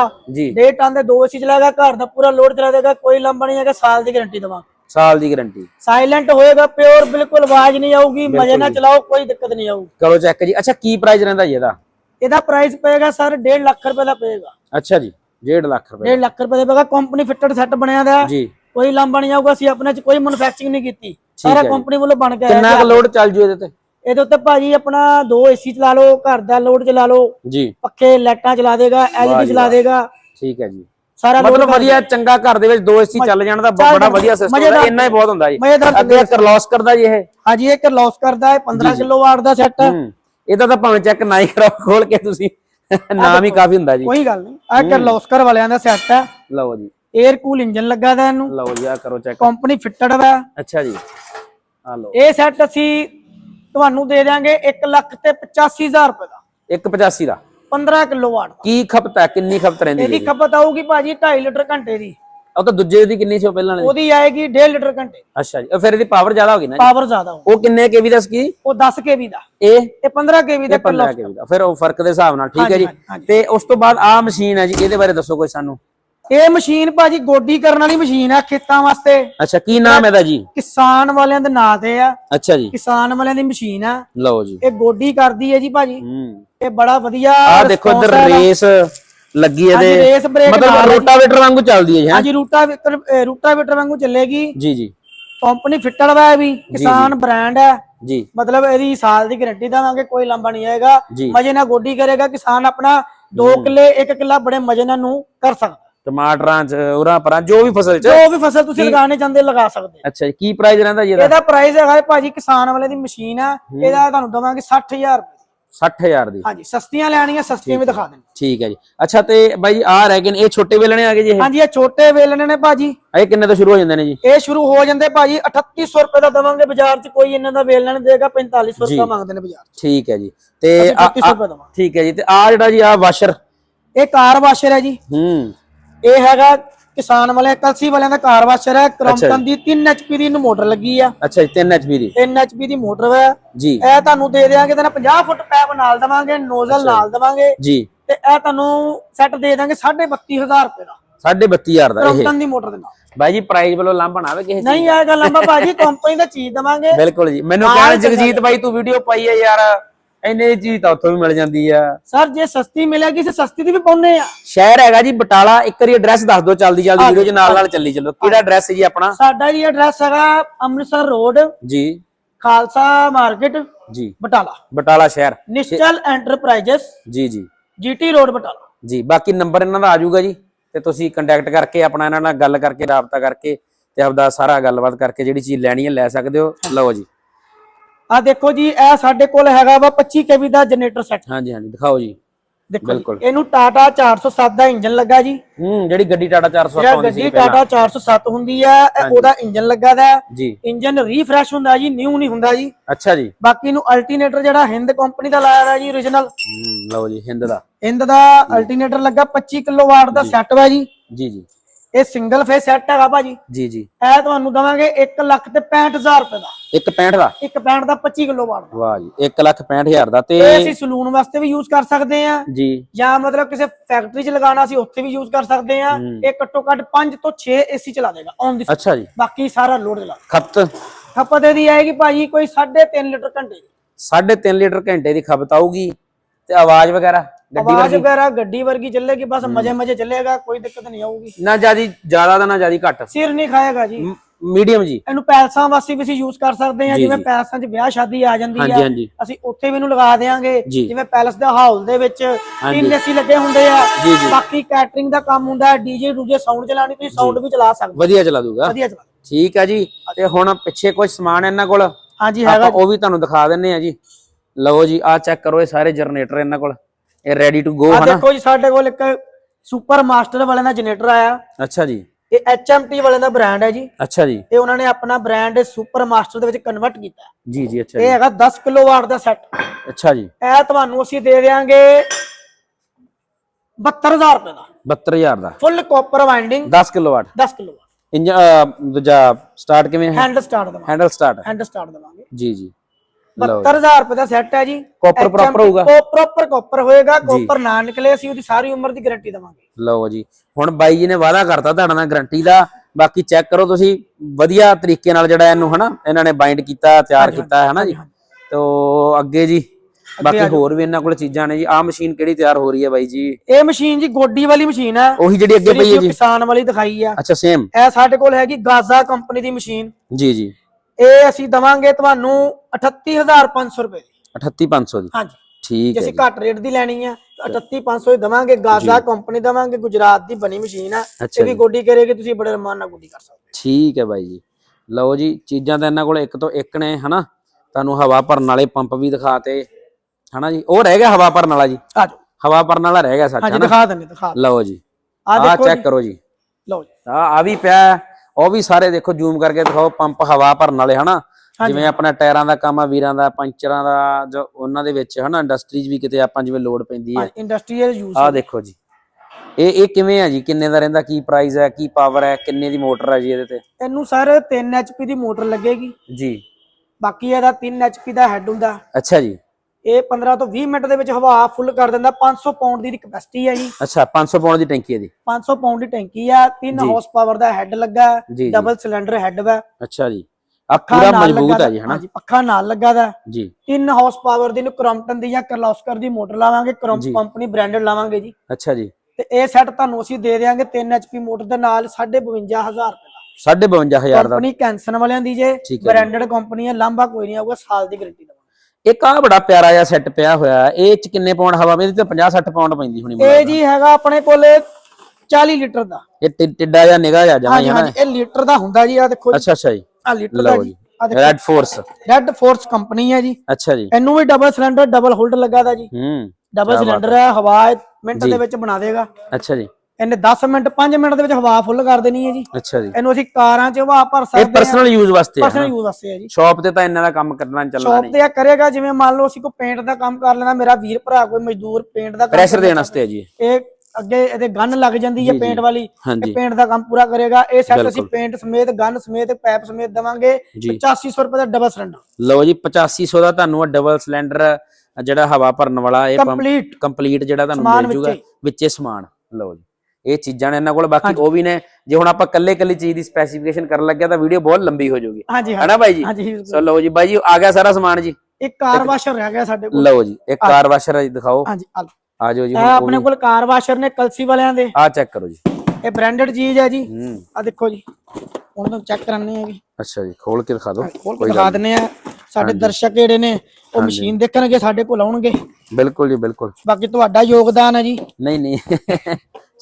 ਡੇ ਟਨ ਦੇ ਦੋ ਏਸੀ ਚਲਾਏਗਾ ਘਰ ਦਾ ਪੂਰਾ ਲੋਡ ਚਲਾ ਦੇਗਾ। ਕੋਈ ਲੰਬਾ ਨਹੀਂ ਹੈਗਾ ਸਾਲ ਦੀ ਗਾਰੰਟੀ ਦਵਾ ਸਾਲ ਦੀ ਗਾਰੰਟੀ ਸਾਇਲੈਂਟ ਹੋਏਗਾ ਪਿਓਰ ਬਿਲਕੁਲ ਆਵਾਜ਼ ਨਹੀਂ ਆਊਗੀ ਮਜ਼ੇ ਨਾਲ ਚਲਾਓ ਕੋਈ ਦਿੱਕਤ ਨਹੀਂ ਆਊਗੀ। ਕਰੋ ਚੈੱਕ ਜੀ। ਅੱਛਾ ਕੀ ਪ੍ਰਾਈਸ ਰਹਿੰਦਾ ਜੀ ਇਹਦਾ? ਇਹਦਾ ਪ੍ਰਾਈਸ ਪਏਗਾ ਸਰ 1.5 ਲੱਖ ਰੁਪਏ ਦਾ ਪਏਗਾ। ਅੱਛਾ ਜੀ 1.5 ਲੱਖ ਰੁਪਏ 1.5 ਲੱਖ ਰੁਪਏ ਦਾ ਪਏਗਾ। ਕੰਪਨੀ ਫਿੱਟਡ ਸੈੱਟ ਬਣਿਆ ਦਾ ਜੀ। ਕੋਈ ਲਾਂਬਾ ਨਹੀਂ ਆਊਗਾ ਅਸੀਂ ਆਪਣੇ ਚ ਕੋਈ ਮੈਨੂਫੈਕਚਰਿੰਗ ਨਹੀਂ ਕੀਤੀ। ਸਾਰਾ ਹੈ ਜੀ। ਕੰਪਨੀ ਵੱਲੋਂ ਬਣ ਕੇ ਆਇਆ ਕਿੰਨਾ ਕੁ ਲੋਡ ਚੱਲ ਜੂ ਇਹਦੇ ਤੇ? ਇਹਦੇ ਉੱਤੇ ਭਾਜੀ ਆਪਣਾ ਦੋ ਏਸੀ ਚਲਾ ਲਓ ਘਰ ਦਾ ਲੋਡ ਚਲਾ ਲਓ। ਜੀ। ਪੱਖੇ ਲਾਈਟਾਂ ਚਲਾ ਦੇਗਾ ਐਲਈਡੀ ਚਲਾ ਦੇਗਾ। ਠੀਕ ਹੈ ਜੀ। ਸਾਰਾ ਮਤਲਬ ਵਧੀਆ ਚੰਗਾ ਘਰ ਦੇ ਵਿੱਚ ਦੋ ਏਸੀ ਚੱਲ ਜਾਣ ਦਾ ਬੜਾ ਵਧੀਆ ਸਿਸਟਮ ਹੈ। ਮਜ਼ੇਦਾਰ ਇੰਨਾ ਹੀ ਬਹੁਤ ਹੁੰਦਾ ਜੀ। ਮਜ਼ੇਦਾਰ ਅੱਗੇ ਕਰਲੋਸ ਕਰਦਾ ਜੀ ਇਹ। ਹਾਂਜੀ ਇਹ ਕਰਲੌਸ ਕਰਦਾ ਹੈ 15 ਕਿਲੋਵਾਟ ਦਾ ਸੈੱਟ ਹੂੰ। ਇਹਦਾ ਤਾਂ ਭਾਵੇਂ ਚੈੱਕ ਨਾ ਹੀ ਕਰਾਓ ਖੋਲ ਕੇ ਤੁਸੀਂ। ਨਾਮ ਹੀ ਕਾਫੀ ਹੁੰਦਾ ਜੀ। ਕੋਈ ਗੱਲ ਨਹੀਂ। ਆ ਕਰਲੋਸਕਰ ਵਾਲਿਆਂ ਦਾ ਸੈੱਟ ਹੈ। ਲਓ ਜੀ। 에ਅਰ ਕੂਲ ਇੰਜਨ ਲੱਗਾ ਦਾ ਇਹਨੂੰ। ਲਓ ਜੀ ਆ ਕਰੋ ਚੈੱਕ ਕੰਪਨੀ ਫਿੱਟਡ ਵਾ। ਅੱਛਾ ਜੀ। ਆ ਲਓ। ਇਹ ਸੈੱਟ ਅਸੀਂ ਤੁਹਾਨੂੰ ਦੇ ਦਿਆਂਗੇ 1 ਲੱਖ ਤੇ 85000 ਰੁਪਏ ਦਾ। 185 ਦਾ। 15 ਕਿਲੋਵਾਟ ਦਾ। ਕੀ ਖਪਤ ਹੈ ਕਿੰਨੀ ਖਪਤ ਰਹਿੰਦੀ ਇਹਦੀ ਹੈ ਖਪਤ ਆਊਗੀ ਭਾਜੀ 2.5 ਲੀਟਰ ਘੰਟੇ ਦੀ। ਉਹ ਤਾਂ ਦੂਜੇ ਦੀ ਕਿੰਨੀ ਸੀ ਉਹ ਪਹਿਲਾਂ ਵਾਲੀ? ਉਹਦੀ ਆਏਗੀ 1.5 ਲੀਟਰ ਘੰਟੇ ਅੱਛਾ ਜੀ। ਉਹ ਫਿਰ ਇਹਦੀ ਪਾਵਰ ਜ਼ਿਆਦਾ ਹੋ ਗਈ ਨਾ ਜੀ? ਪਾਵਰ ਜ਼ਿਆਦਾ ਹੋਊ ਉਹ ਕਿੰਨੇ ਕੇਵੀ ਦਾ ਸੀ ਉਹ 10 ਕੇਵੀ ਦਾ। ਇਹ? ਇਹ 15 ਕੇਵੀ ਦਾ 15 ਕੇਵੀ ਦਾ। ਫਿਰ ਉਹ ਫ਼ਰਕ ਦੇ ਹਿਸਾਬ ਨਾਲ ਠੀਕ ਹੈ ਜੀ। ਹਾਂਜੀ, ਹਾਂਜੀ। ਤੇ ਉਸ ਤੋਂ ਬਾਅਦ ਆ ਮਸ਼ੀਨ ਹੈ ਜੀ ਇਹਦੇ ਬਾਰੇ ਦੱਸੋ ਕੋਈ ਸਾਨੂੰ। ਇਹ ਮਸ਼ੀਨ ਭਾਜੀ ਗੋਡੀ ਕਰਨ ਵਾਲੀ ਮਸ਼ੀਨ ਆ ਖੇਤਾਂ ਵਾਸਤੇ। ਅੱਛਾ ਕੀ ਨਾਮ ਹੈ ਇਹਦਾ ਜੀ? ਕਿਸਾਨ ਵਾਲਿਆਂ ਦੇ ਨਾਂ ਤੇ ਆ। ਅੱਛਾ ਜੀ। ਕਿਸਾਨ ਵਾਲਿਆਂ ਦੀ ਮਸ਼ੀਨ ਆ। ਲਓ ਜੀ। ਇਹ ਗੋਡੀ ਕਰਦੀ ਹੈ ਜੀ ਭਾਜੀ। ਹੂੰ। ਇਹ ਬੜਾ ਵਧੀਆ ਆ ਦੇਖੋ ਇੱਧਰ। ਰੇਸ ਲੱਗੀ ਇਹਦੇ। ਮਤਲਬ। ਰੋਟਾਵੇਟਰ ਵਾਂਗੂ ਚੱਲਦੀ ਹੈ ਜੀ? ਹਾਂਜੀ ਰੂਟਾਵੇਟਰ ਰੂਟਾਵੇਟਰ ਵਾਂਗੂ ਚੱਲੇਗੀ। ਜੀ ਜੀ। ਕੰਪਨੀ ਫਿੱਟਡ ਵਾ ਵੀ। ਕਿਸਾਨ ਬ੍ਰਾਂਡ ਹੈ ਜੀ। ਮਤਲਬ ਇਹਦੀ ਸਾਲ ਦੀ ਗਾਰੰਟੀ ਦੇਵਾਂਗੇ ਕੋਈ ਲੰਬਾ ਨਹੀਂ ਆਏਗਾ। ਮਜੇ ਨਾਲ ਗੋਡੀ ਕਰੇਗਾ ਕਿਸਾਨ ਆਪਣਾ 2 ਕਿੱਲੇ 1 ਕਿੱਲਾ ਬੜੇ ਮਜੇ ਨਾਲ ਨੂੰ ਕਰ ਸਕਦਾ। ਟਮਾਟਰਾਂ ਚ ਉਰਾਂ ਪਰਾਂ ਜੋ ਵੀ ਫਸਲ ਚ। ਜੋ ਵੀ ਫਸਲ ਤੁਸੀਂ ਲਗਾਉਣੇ ਚਾਹੁੰਦੇ ਲਗਾ ਸਕਦੇ। ਹੋ। ਅੱਛਾ ਜੀ ਕੀ ਪ੍ਰਾਈਸ ਰਹਿੰਦਾ ਜੀ ਇਹਦਾ? ਇਹਦਾ ਪ੍ਰਾਈਸ ਹੈਗਾ ਹੈ ਭਾਜੀ ਕਿਸਾਨ ਵਾਲੇ ਦੀ ਮਸ਼ੀਨ ਆ। ਇਹਦਾ ਤੁਹਾਨੂੰ ਦਵਾਂਗੇ 60000 ਰੁਪਏ। 60000 ਦੀ। ਹਾਂਜੀ ਸਸਤੀਆਂ ਲੈਣੀਆਂ ਸਸਤੀਆਂ ਵੀ ਦਿਖਾ ਦੇਣ ਠੀਕ ਹੈ ਜੀ। ਅੱਛਾ ਤੇ ਬਾਈ ਜੀ ਆ ਰਹਿ ਗਏ ਨੇ ਇਹ ਛੋਟੇ ਵੇਲਣੇ ਆ ਗਏ ਜੀ ਇਹ? ਹਾਂਜੀ ਇਹ ਛੋਟੇ ਵੇਲਣੇ ਨੇ ਭਾਜੀ। ਇਹ ਕਿੰਨੇ ਤੋਂ ਸ਼ੁਰੂ ਹੋ ਜਾਂਦੇ ਨੇ ਜੀ? ਇਹ ਸ਼ੁਰੂ ਹੋ ਜਾਂਦੇ ਭਾਜੀ 3800 ਰੁਪਏ ਦਾ ਦਵਾਂਗੇ ਬਾਜ਼ਾਰ 'ਚ ਕੋਈ ਇਹਨਾਂ ਦਾ ਵੇਲਣਾ ਨਹੀਂ ਦੇਗਾ 4500 ਰੁਪਏ ਮੰਗਦੇ ਨੇ ਬਾਜ਼ਾਰ 'ਚ। ਠੀਕ ਹੈ ਜੀ। ਤੇ ਅਸੀਂ ਆ- 3300 ਰੁਪਏ ਦਵਾਂਗੇ। ਠੀਕ ਹੈ ਜੀ। ਤੇ ਆ ਜਿਹੜਾ ਜੀ ਆ ਵਾਸ਼ਰ ਇਹ ਕਾਰ ਵਾਸ਼ਰ ਹੈ ਜੀ। ਹੂੰ। ਇਹ ਹੈਗਾ ਕਿਸਾਨ ਵਾਲੇ ਕਲਸੀ ਵਾਲਿਆਂ ਦਾ ਕਾਰ ਵਾਸ਼ਰ ਹੈ ਕ੍ਰੋਮਟਨ ਦੀ 3 HP ਦੀ ਇਹਨੂੰ ਮੋਟਰ ਲੱਗੀ ਆ। ਅੱਛਾ ਜੀ 3 ਐਚਪੀ ਦੀ। 3 HP ਦੀ ਮੋਟਰ ਹੈ ਜੀ। ਇਹ ਤੁਹਾਨੂੰ ਦੇ ਦੇਾਂਗੇ ਤੇ ਨਾ 50 ਫੁੱਟ ਪੈਪ ਨਾਲ ਦਵਾਂਗੇ ਨੋਜ਼ਲ ਨਾਲ ਦਵਾਂਗੇ। ਜੀ। ਤੇ ਇਹ ਤੁਹਾਨੂੰ ਸੈੱਟ ਦੇ ਦਾਂਗੇ 32500 ਰੁਪਏ ਦਾ। 32500 ਦਾ ਇਹ। ਕ੍ਰੋਮਟਨ ਦੀ ਮੋਟਰ ਦੇ ਨਾਲ। ਬਾਈ ਜੀ ਪ੍ਰਾਈਸ ਵੱਲੋਂ ਲਾਂਭਾ ਨਾ ਆਵੇ ਕਿਸੇ ਚੀਜ਼ ਨਹੀਂ ਆਏਗਾ ਲੰਬਾ ਭਾਜੀ ਕੰਪਨੀ ਦਾ ਚੀਜ਼ ਦਵਾਂਗੇ। ਬਿਲਕੁਲ ਜੀ। ਮੈਨੂੰ ਕਹਿਣ ਜਗਜੀਤ ਬਾਈ ਤੂੰ ਵੀਡੀਓ ਪਾਈ ਹੈ ਯਾਰ। ਦੀ ਚੀਜ਼ ਤਾਂ ਉੱਥੋਂ ਵੀ ਮਿਲ ਜਾਂਦੀ ਆ। ਸਰ ਜੇ ਸਸਤੀ ਮਿਲੇਗੀ ਤੇ ਸਸਤੀ ਦੀ ਵੀ ਪਾਉਨੇ ਆ। ਸ਼ਹਿਰ ਹੈਗਾ ਜੀ ਬਟਾਲਾ ਇੱਕ ਵਾਰੀ ਐਡਰੈਸ ਦੱਸ ਦਿਓ ਜਲਦੀ ਜਲਦੀ ਵੀਡੀਓ 'ਚ ਨਾਲ ਨਾਲ ਚੱਲੀ ਚੱਲੋ। ਕਿਹੜਾ ਐਡਰੈਸ ਜੀ ਆਪਣਾ? ਸਾਡਾ ਜੀ ਐਡਰੈਸ ਹੈਗਾ ਅੰਮ੍ਰਿਤਸਰ ਰੋਡ ਜੀ। ਖਾਲਸਾ ਮਾਰਕੀਟ ਜੀ। ਬਟਾਲਾ। ਬਟਾਲਾ ਸ਼ਹਿਰ। ਨਿਸ਼ਚਲ ਐਂਟਰਪ੍ਰਾਈਜ਼ਸ ਜੀ ਜੀ। GT road Batala. ਜੀ ਬਾਕੀ ਨੰਬਰ ਇਹਨਾਂ ਦਾ ਆ ਜਾਊਗਾ ਜੀ। ਤੇ ਤੁਸੀਂ ਕੰਟੈਕਟ ਕਰਕੇ ਆਪਣਾ ਇਹਨਾਂ ਨਾਲ ਗੱਲ ਕਰਕੇ ਰਾਬਤਾ ਕਰਕੇ ਤੇ ਆਪਦਾ ਸਾਰਾ ਗੱਲਬਾਤ ਕਰਕੇ ਜਿਹੜੀ ਚੀਜ਼ ਲੈਣੀ ਹੈ ਲੈ ਸਕਦੇ ਹੋ। ਲਓ ਜੀ। ਆ ਦੇਖੋ ਜੀ ਇਹ ਸਾਡੇ ਕੋਲ ਹੈਗਾ ਵਾ 25 ਕੇਵੀ ਦਾ ਜਨਰੇਟਰ ਸੈੱਟ ਹਾਂਜੀ ਹਾਂਜੀ ਦਿਖਾਓ ਜੀ। ਦੇਖੋ ਬਿਲਕੁਲ। ਇਹਨੂੰ ਟਾਟਾ 407 ਦਾ ਇੰਜਨ ਲੱਗਾ ਜੀ। ਹੂੰ ਜਿਹੜੀ ਗੱਡੀ ਟਾਟਾ 407 ਜਿਹੜਾ ਆਉਂਦੀ ਸੀ ਗੱਡੀ ਟਾਟਾ 407 ਹੁੰਦੀ ਇਹ ਉਹਦਾ ਇੰਜਨ ਲੱਗਾ ਦਾ ਇੰਜਨ ਰੀਫਰੈਸ਼ ਹੁੰਦਾ ਜੀ ਨਿਊ ਨਹੀਂ ਹੁੰਦਾ ਜੀ। ਅੱਛਾ ਜੀ। ਬਾਕੀ ਨੂੰ ਅਲਟਰਨੇਟਰ ਜਿਹੜਾ ਹਿੰਦ ਕੰਪਨੀ ਦਾ ਲਾਇਆ ਹੈ ਜੀ origignal ਹੂੰ ਲਓ ਜੀ ਹਿੰਦ ਦਾ। ਹਿੰਦ ਦਾ ਅਲਟਰਨੇਟਰ ਲੱਗਾ 25 ਕਿਲੋਵਾਟ ਦਾ ਸੈੱਟ ਵਾ ਜੀ। ਜੀ ਜੀ। ਇਹ ਸਿੰਗਲ ਫੇਸ ਸੈੱਟ ਹੈਗਾ ਭਾਜੀ। ਜੀ ਜੀ। ਇਹ ਤੁਹਾਨੂੰ ਦਵਾਂਗੇ 1 ਲੱਖ ਤੇ 65000 ਰੁਪਏ ਦਾ। ਇੱਕ 65 ਦਾ? ਇੱਕ 65 ਦਾ 25 ਕਿਲੋਵਾਟ ਦਾ ਵਾਹ ਜੀ 1 ਲੱਖ 65000 ਦਾ ਤੇ ਇਹ ਅਸੀਂ ਸਲੂਨ ਵਾਸਤੇ ਵੀ ਯੂਜ਼ ਕਰ ਸਕਦੇ ਆ ਜੀ। ਜਾਂ ਮਤਲਬ ਕਿਸੇ ਫੈਕਟਰੀ 'ਚ ਲਗਾਉਣਾ ਸੀ ਉੱਥੇ ਵੀ ਯੂਜ਼ ਕਰ ਸਕਦੇ ਆ ਇਹ ਘੱਟੋ ਘੱਟ 5 ਤੋਂ 6 ਏਸੀ ਚਲਾ ਦੇਗਾ ਔਨ ਦੀ ਅੱਛਾ ਜੀ। ਬਾਕੀ ਸਾਰਾ ਲੋਡ ਚਲਾ ਖਪਤ? ਖਪਤ ਇਹਦੀ ਆਏਗੀ ਭਾਜੀ ਕੋਈ 3.5 ਲੀਟਰ ਘੰਟੇ ਦੀ। 3.5 ਲੀਟਰ ਘੰਟੇ ਦੀ ਖਪਤ ਆਊਗੀ ਤੇ ਆਵਾਜ਼ ਵਗੈਰਾ? ਗੱਡੀ ਆਵਾਜ਼ ਵਰਗੀ? ਵਗੈਰਾ ਗੱਡੀ ਵਰਗੀ ਚੱਲੇਗੀ ਬਸ ਮਜ਼ੇ ਮਜ਼ੇ ਚੱਲੇਗਾ ਕੋਈ ਦਿੱਕਤ ਨਹੀਂ ਆਊਗੀ। ਨਾ ਜਿਆਦੀ ਜ਼ਿਆਦਾ ਦਾ ਨਾ ਜਿਆਦੀ ਘੱਟ। ਸਿਰ ਨਹੀਂ ਖਾਏਗਾ ਜੀ। ਮੀਡੀਅਮ ਜੀ। ਇਹਨੂੰ ਪੈਲਸਾਂ ਵਾਸਤੇ ਵੀ ਅਸੀਂ ਯੂਜ਼ ਕਰ ਸਕਦੇ ਹਾਂ ਜਿਵੇਂ ਪੈਲਸਾਂ 'ਚ ਵਿਆਹ ਸ਼ਾਦੀ ਆ ਜਾਂਦੀ ਆ। ਅਸੀਂ ਉੱਥੇ ਵੀ ਇਹਨੂੰ ਲਗਾ ਦੇਾਂਗੇ। ਜਿਵੇਂ ਪੈਲਸ ਦੇ ਹਾਲ ਦੇ ਵਿੱਚ ਤਿੰਨ ਏਸੀ ਲੱਗੇ ਹੁੰਦੇ ਆ। ਬਾਕੀ ਕੈਟਰਿੰਗ ਦਾ ਕੰਮ ਹੁੰਦਾ ਹੈ ਡੀਜੇ ਡੂਜੇ ਸਾਊਂਡ ਚਲਾਣੀ ਤੁਸੀਂ ਸਾਊਂਡ ਵੀ ਚਲਾ ਸਕਦੇ ਵਧੀਆ ਚਲਾ ਦੂਗਾ ਵਧੀਆ ਚਲਾ ਠੀਕ ਹੈ ਜੀ। ਤੇ ਹੁਣ ਪਿੱਛੇ ਕੁਝ ਸਮਾਨ ਇਹਨਾਂ ਕੋਲ? ਹਾਂਜੀ ਹੈਗਾ ਉਹ ਵੀ ਤੁਹਾਨੂੰ ਦਿਖਾ ਦਿੰਨੇ ਆ ਜੀ। ਲਓ ਜੀ ਆਹ ਚੈੱਕ ਕਰੋ ਇਹ ਸਾਰੇ ਜਨਰੇਟਰ ਇਹਨਾਂ ਕੋਲ। ਇਹ ਰੈਡੀ ਟੂ ਗੋ ਆ ਹਨਾ? ਦੇਖੋ ਜੀ ਸਾਡੇ ਕੋਲ ਇੱਕ ਸੁਪਰ ਮਾਸਟਰ ਵਾਲਿਆਂ ਦਾ ਜਨਰੇਟਰ ਆਇਆ। ਅੱਛਾ ਜੀ। ਇਹ HMT ਵਾਲਿਆਂ ਦਾ ਬ੍ਰਾਂਡ ਹੈ ਜੀ। ਅੱਛਾ ਜੀ। ਤੇ ਉਹਨਾਂ ਨੇ ਆਪਣਾ ਬ੍ਰਾਂਡ ਸੁਪਰ ਮਾਸਟਰ ਦੇ ਵਿੱਚ ਕਨਵਰਟ ਕੀਤਾ। ਜੀ ਜੀ ਅੱਛਾ ਇਹ ਹੈਗਾ 10 ਕਿਲੋਵਾਟ ਦਾ ਸੈੱਟ ਅੱਛਾ ਜੀ। ਇਹ ਤੁਹਾਨੂੰ ਅਸੀਂ ਦੇ ਦੇਵਾਂਗੇ 72000 ਰੁਪਏ ਦਾ। 72000 ਦਾ। Full copper winding 10 kilowatt 10 kilowatt engine ਦੂਜਾ ਸਟਾਰਟ ਕਿਵੇਂ ਹੈ? ਹੈਂਡ ਸਟਾਰਟ ਦਵਾਂਗੇ। ਹੈਂਡਲ ਸਟਾਰਟ ਹੈਂਡ ਸਟਾਰਟ ਦਵਾਂਗੇ। ਜੀ ਜੀ। 72000 ਰੁਪਏ ਦਾ ਸੈੱਟ ਹੈ ਜੀ। Copper proper ਹੋਊਗਾ? ਪ੍ਰੋਪਰ ਕਾਪਰ ਹੋਏਗਾ ਕਾਪਰ ਨਾ ਨਿਕਲੇ ਅਸੀਂ ਉਹਦੀ ਸਾਰੀ ਉਮਰ ਦੀ ਗਾਰੰਟੀ ਦਵਾਂਗੇ। ਲਓ ਜੀ। ਹੁਣ ਬਾਈ ਜੀ ਨੇ ਵਾਅਦਾ ਕਰਤਾ ਤੁਹਾਡਾ ਨਾਲ ਗਾਰੰਟੀ ਦਾ। ਬਾਕੀ ਚੈੱਕ ਕਰੋ ਤੁਸੀਂ। ਵਧੀਆ ਤਰੀਕੇ ਨਾਲ ਜਿਹੜਾ ਇਹਨੂੰ ਹਨਾ ਇਹਨਾਂ ਨੇ ਬਾਈਂਡ ਕੀਤਾ ਤਿਆਰ ਕੀਤਾ ਹੈ ਹਨਾ ਜੀ। ਤੋ ਅੱਗੇ ਜੀ ਬਾਕੀ ਹੋਰ ਵੀ ਇਹਨਾਂ ਕੋਲ ਚੀਜ਼ਾਂ ਨੇ ਜੀ। ਆਹ ਮਸ਼ੀਨ ਕਿਹੜੀ ਤਿਆਰ ਹੋ ਰਹੀ ਹੈ ਬਾਈ ਜੀ? ਇਹ ਮਸ਼ੀਨ ਜੀ ਗੋਡੀ ਵਾਲੀ ਮਸ਼ੀਨ ਹੈ। ਉਹੀ ਜਿਹੜੀ ਅੱਗੇ ਪਈ ਹੈ ਜੀ? ਕਿਸਾਨ ਵਾਲੀ ਦਿਖਾਈ ਆ। ਅੱਛਾ ਸੇਮ ਇਹ ਸਾਡੇ ਕੋਲ ਹੈਗੀ ਗਾਜ਼ਾ ਕੰਪਨੀ ਦੀ ਮਸ਼ੀਨ ਜੀ ਜੀ। ਇਹ ਅਸੀਂ ਦਵਾਂਗੇ ਤੁਹਾਨੂੰ 38500 ਰੁਪਏ ਦੀ। 38500 ਦੀ। ਹਾਂਜੀ। ਠੀਕ ਜੇ ਹੈ ਅਸੀਂ ਜੀ। ਘੱਟ ਰੇਟ ਦੀ ਲੈਣੀ ਆ 38500 ਦੀ ਦਵਾਂਗੇ ਗਾਜ਼ਾ ਕੰਪਨੀ ਦਵਾਂਗੇ ਗੁਜਰਾਤ ਦੀ ਬਣੀ ਮਸ਼ੀਨ ਆ ਅੱਛਾ ਇਹ ਵੀ ਗੋਡੀ ਕਰੇਗੀ ਤੁਸੀਂ ਬੜੇ ਰਮਾਨ ਨਾਲ ਗੋਡੀ ਕਰ ਸਕਦੇ ਠੀਕ ਹੈ ਬਾਈ ਜੀ। ਲਓ ਜੀ ਚੀਜ਼ਾਂ ਤਾਂ ਇਹਨਾਂ ਕੋਲ ਇੱਕ ਤੋਂ ਇੱਕ ਨੇ ਹਨਾ? ਤੁਹਾਨੂੰ ਹਵਾ ਭਰਨ ਵਾਲੇ ਪੰਪ ਵੀ ਦਿਖਾਤੇ ਹਨਾ ਜੀ? ਉਹ ਰਹਿ ਗਿਆ ਹਵਾ ਭਰਨ ਵਾਲਾ ਜੀ? ਆ ਜਾਓ। ਹਵਾ ਭਰਨ ਵਾਲਾ ਰਹਿ ਗਿਆ ਸੱਚ ਹਾਂਜੀ ਹਨਾ? ਦਿਖਾ ਦਿੰਦੇ ਦਿਖਾ ਦਿੰਦੇ। ਲਓ ਜੀ। ਆ ਆਹ ਦੇਖੋ ਚੈੱਕ ਜੀ। ਕਰੋ ਜੀ। ਲਓ ਜੀ। ਆ ਆ ਵੀ ਪਿਆ ਹੈ। ਉਹ ਵੀ ਸਾਰੇ ਦੇਖੋ ਜ਼ੂਮ ਕਰਕੇ ਦਿਖਾਓ ਪੰਪ ਹਵਾ ਭਰਨ ਵਾਲੇ ਹਨਾ? ਜਿਵੇਂ ਆਪਣਾ ਟਾਇਰਾਂ ਦਾ ਕੰਮ ਆ ਵੀਰਾਂ ਦਾ ਪੰਚਰਾਂ ਦਾ ਜੋ ਉਹਨਾਂ ਦੇ ਵਿੱਚ ਹਨਾ ਇੰਡਸਟਰੀਜ਼ ਵੀ ਕਿਤੇ ਆਪਾਂ ਜਿਵੇਂ ਲੋਡ ਪੈਂਦੀ ਹੈ। ਇੰਡਸਟਰੀਅਲ ਯੂਜ਼ ਆਹ ਦੇਖੋ ਜੀ। ਇਹ ਇਹ ਕਿਵੇਂ ਆ ਜੀ? ਕਿੰਨੇ ਦਾ ਰਹਿੰਦਾ? ਕੀ ਪ੍ਰਾਈਸ ਹੈ ਕੀ ਪਾਵਰ ਹੈ ਕਿੰਨੇ ਦੀ ਮੋਟਰ ਹੈ ਜੀ ਇਹਦੇ ਤੇ? ਇਹਨੂੰ ਸਰ 3 HP ਦੀ ਮੋਟਰ ਲੱਗੇਗੀ। ਜੀ। ਬਾਕੀ ਇਹਦਾ 3 HP ਦਾ ਹੈਡ ਹੁੰਦਾ। ਅੱਛਾ ਜੀ। ਇਹ 15 ਤੋਂ 20 ਮਿੰਟ ਦੇ ਵਿੱਚ ਹਵਾ ਫੁੱਲ ਕਰ ਦਿੰਦਾ। 500 ਪਾਉਂਡ ਦੀ ਕਪੈਸਿਟੀ ਹੈ ਜੀ। ਅੱਛਾ 500 ਪਾਉਂਡ ਦੀ ਟੈਂਕੀ ਹੈ ਦੀ 500 ਪਾਉਂਡ ਦੀ ਟੈਂਕੀ ਆ। 3 ਜੀ। ਹਾਰਸ ਪਾਵਰ ਦਾ ਹੈਡ ਲੱਗਾ। ਜੀ, ਜੀ। ਡਬਲ ਸਿਲੰਡਰ ਹੈਡ ਵਾ। ਅੱਛਾ ਜੀ। ਆ ਪੂਰਾ ਮਜ਼ਬੂਤ ਹੈ ਜੀ ਹਨਾ? ਹਾਂਜੀ ਪੱਖਾ ਨਾਲ ਲੱਗਾ ਦਾ। ਜੀ। 3 ਹਾਰਸ ਪਾਵਰ ਦੀ ਨੂੰ ਕ੍ਰੋਮਪਟਨ ਦੀ ਜਾਂ ਕਰਲੋਸਕਰ ਦੀ ਮੋਟਰ ਲਾਵਾਂਗੇ ਕ੍ਰੋਮ। ਕੰਪਨੀ ਬ੍ਰਾਂਡਡ ਲਾਵਾਂਗੇ ਜੀ। ਅੱਛਾ ਜੀ। ਤੇ ਇਹ ਸੈੱਟ ਤੁਹਾਨੂੰ ਅਸੀਂ ਦੇ ਦੇਵਾਂਗੇ 3 HP ਮੋਟਰ ਦੇ ਨਾਲ 52500 ਰੁਪਏ ਦਾ। 52500 ਦਾ। ਕੰਪਨੀ ਕੈਂਸਨ ਵਾਲਿਆਂ ਦੀ ਜੇ। ਬ੍ਰਾਂਡਡ ਕੰਪਨੀ ਹੈ ਲਾਂਬਾ ਕੋਈ ਨਹੀਂ ਆਊਗਾ ਸਾਲ ਦੀ ਗਾਰੰਟੀ ਦਵਾਂਗੇ। ਇੱਕ ਆ ਬੜਾ ਪਿਆਰਾ ਜਿਹਾ ਸੈੱਟ ਪਿਆ ਹੋਇਆ ਹੈ। ਇਹ ਚ ਕਿੰਨੇ ਪਾਉਂਡ ਹਵਾ ਇਹਦੇ ਤੇ 50 60 ਪਾਉਂਡ ਪੈਂਦੀ ਹੋਣੀ ਇਹ। ਜੀ ਹੈਗਾ ਆਪਣੇ ਕੋਲੇ 40 ਲੀਟਰ ਦਾ। ਇਹ ਟਿੱਡਾ ਜਾਂ ਨਿਗਾਹ ਜਾ ਜਮਾ ਇਹ ਲੀਟਰ ਦਾ ਹੁੰਦਾ ਜੀ ਆ ਦੇਖੋ ਜੀ। ਅੱਛਾ ਅੱਛਾ ਜੀ। ਆ ਲੀਟਰ ਦਾ ਲਓ ਜੀ। ਜੀ। ਆ ਦੇਖੋ। Red force red force company ਹੈ ਜੀ। ਅੱਛਾ ਜੀ। ਇਹਨੂੰ ਵੀ ਡਬਲ ਸਿਲੰਡਰ ਡਬਲ ਹੋਲਡ ਲੱਗਾ ਦਾ ਜੀ। ਹੂੰ ਡਬਲ ਸਿਲੰਡਰ ਹੈ। ਹਵਾ ਮਿੰਟ ਦੇ ਵਿੱਚ ਬਣਾ ਦੇਗਾ। ਅੱਛਾ ਜੀ। ਇਹਨੇ 10 ਮਿੰਟ 5 ਮਿੰਟ ਦੇ ਵਿੱਚ ਹਵਾ ਫੁੱਲ ਕਰ ਦੇਣੀ ਹੈ ਜੀ। ਅੱਛਾ ਜੀ। ਇਹਨੂੰ ਅਸੀਂ ਕਾਰਾਂ 'ਚ ਹਵਾ ਭਰ ਇਹ ਸਕਦੇ ਹਾਂ ਪਰਸਨਲ ਯੂਜ਼ ਵਾਸਤੇ ਹੈ ਪਰਸਨਲ ਯੂਜ਼ ਵਾਸਤੇ ਹੈ ਜੀ। ਸ਼ਾਪ ਤੇ ਤਾਂ ਇਹਨਾਂ ਦਾ ਕੰਮ ਕਰਨਾ ਚੱਲਣਾ ਸ਼ਾਪ ਨਹੀਂ। ਤੇ ਇਹ ਕਰੇਗਾ ਜਿਵੇਂ ਮੰਨ ਲਓ ਅਸੀਂ ਕੋਈ ਪੇਂਟ ਦਾ ਕੰਮ ਕਰ ਲੈਣਾ ਮੇਰਾ ਵੀਰ ਭਰਾ ਕੋਈ ਮਜ਼ਦੂਰ ਪੇਂਟ ਦਾ ਕੰਮ ਪ੍ਰੈਸ਼ਰ ਦੇਣ ਵਾਸਤੇ ਹੈ ਜੀ। ਇਹ ਅੱਗੇ ਇਹਦੇ ਗਨ ਲੱਗ ਜਾਂਦੀ ਹੈ ਪੇਂਟ ਵਾਲੀ ਹਾਂਜੀ। ਇਹ ਪੇਂਟ ਦਾ ਕੰਮ ਪੂਰਾ ਕਰੇਗਾ। ਇਹ ਸੈੱਟ ਅਸੀਂ ਪੇਂਟ ਸਮੇਤ ਗਨ ਸਮੇਤ ਪੈਪ ਸਮੇਤ ਦਵਾਂਗੇ। ਜੀ। 8500 ਰੁਪਏ ਦਾ ਡਬਲ ਸਿਲੰਡਰ ਲਓ ਜੀ 8500 ਦਾ ਤੁਹਾਨੂੰ ਡਬਲ ਸਿਲੰਡਰ ਜਿਹੜਾ ਹਵਾ ਭਰਨ ਵਾਲਾ ਇਹ ਪੰਪ ਕੰਪਲੀਟ ਕੰਪਲੀਟ ਜਿਹੜਾ ਤੁਹਾਨੂੰ ਸਮਾਨ ਮਿਲ ਜੂਗਾ ਵਿੱਚੇ। ਵਿੱਚੇ ਸਮਾਨ। ਲਓ ਜੀ ਇਹ ਚੀਜ਼ਾਂ ਨੇ ਇਹਨਾਂ ਕੋਲ ਬਾਕੀ ਉਹ ਵੀ ਨੇ। ਜੇ ਹੁਣ ਆਪਾਂ ਕੱਲੇ ਕੱਲੀ ਚੀਜ਼ ਦੀ ਸਪੈਸੀਫਿਕੇਸ਼ਨ ਕਰਨ ਲੱਗਿਆ ਤਾਂ ਵੀਡੀਓ ਬਹੁਤ ਲੰਬੀ ਹੋ ਜਾਊਗੀ। ਹਾਂਜੀ ਹੈਨਾ ਬਾਈ ਜੀ? ਹਾਂਜੀ ਸੋ ਲਓ ਜੀ ਬਾਈ ਜੀ ਆ ਗਿਆ ਸਾਰਾ ਸਮਾਨ ਜੀ। ਇੱਕ ਕਾਰ ਵਾਸ਼ਰ ਰਹਿ ਗਿਆ ਸਾਡੇ ਕੋਲ। ਲਓ ਜੀ ਇੱਕ ਕਾਰ ਵਾਸ਼ਰ ਜੀ ਦਿਖਾਓ। ਹਾਂਜੀ ਆ ਲਓ। ਆ ਜਾਓ ਜੀ ਇਹ ਆਪਣੇ ਕੋਲ ਕਾਰ ਵਾਸ਼ਰ ਨੇ ਕਲਸੀ ਵਾਲਿਆਂ ਦੇ। ਆ ਚੈੱਕ ਕਰੋ ਜੀ। ਇਹ ਬ੍ਰਾਂਡਡ ਚੀਜ਼ ਹੈ ਜੀ। ਆ ਦੇਖੋ ਜੀ। ਹੁਣ ਤੁਹਾਨੂੰ ਚੈੱਕ ਕਰਾਣੇ ਆ ਜੀ। ਅੱਛਾ ਜੀ ਖੋਲ ਕੇ ਦਿਖਾ ਦਿਓ। ਖੋਲ ਕੇ ਦਿਖਾ ਦਿੰਨੇ ਆ। ਸਾਡੇ ਦਰਸ਼ਕ ਜਿਹੜੇ ਨੇ ਉਹ ਮਸ਼ੀਨ ਦੇਖਣਗੇ ਸਾਡੇ ਕੋਲ ਆਉਣਗੇ। ਬਿਲਕੁਲ ਜੀ ਬਿਲਕੁਲ। ਬਾਕੀ ਤੁਹਾਡਾ ਯੋਗਦਾਨ ਹੈ ਜੀ। ਨਹੀਂ ਨਹੀਂ।